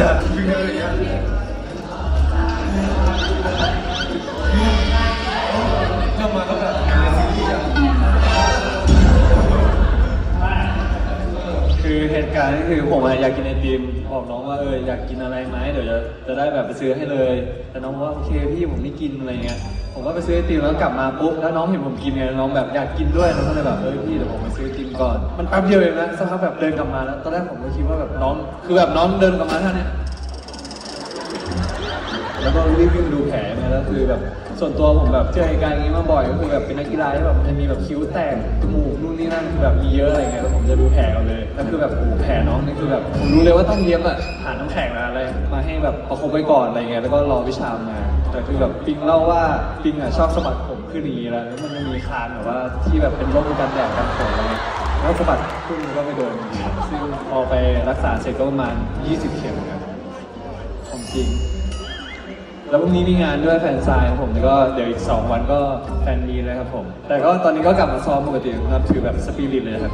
จักวิ่งอะไรเยก็าก็คือเหตุการณ์ก็คือผมอยากกินไอติมบอกน้องว่าเอออยากกินอะไรไหมเดี๋ยวจะจะได้แบบไปซื้อให้เลย แต่น้องว่าโอเคพี่ผมไม่กินอะไรเงี้ยผมก็ไปซื้อไอติมแล้วกลับมาปุ๊บแล้วน้องเห็นผมกินไงน้องแบบอยากกินด้วยน้องก็เลยแบบเออพี่เดี๋ยวผมไปซื้อไอติ ก่อน มันแป๊บเดียวเองนะสักพักแบบเดินกลับมาแล้ว ตอนแรกผมก็คิดว่าแบบน้อง คือแบบน้องเดินกลับมาท่าเนี้ยแล้วก็รีบวิ่งดูแผลเนี่ยแล้วคือแบบส่วนตัวผมแบบเจอเหตุการณ์อย่างนี้มาบ่อยก็คือแบบเป็นนักกีฬาที่แบบมันจะมีแบบคิ้วแตกจมูกนู่นนี่นั่นคือแบบมีเยอะอะไรเงี้ยแล้วผมจะดูแผลก่อนเลยแล้วคือแบบโอ้โหแผลน้องนี่คือแบบผมรู้เลยว่าต้องเย็บอะหาน้ำแข็งมาอะไรมาให้แบบประคบไว้ก่อนอะไรเงี้ยแล้วก็รอวิชามา แต่คือแบบปิงเล่าว่าปิงอะชอบสะบัดผม ขึ้นอย่างนี้แล้วมันจะมีคานแบบว่าที่แบบเป็นร่มกันแดดกันฝนอะไรแล้วสะบัดขึ้นก็ไปโดนอย่างนี้ซึ่งพอไปรักษาเสร็จก็ประมาณ 20 เข็มครับของจริง แล้วพรุ่งนี้มีงานด้วยแฟนซายของผมแล้วก็เดี๋ยวอีก 2 วันก็แฟนมีเลยครับผม แต่ก็ตอนนี้ก็กลับมาซ้อมปกติครับถือแบบสปิริตเลยครับ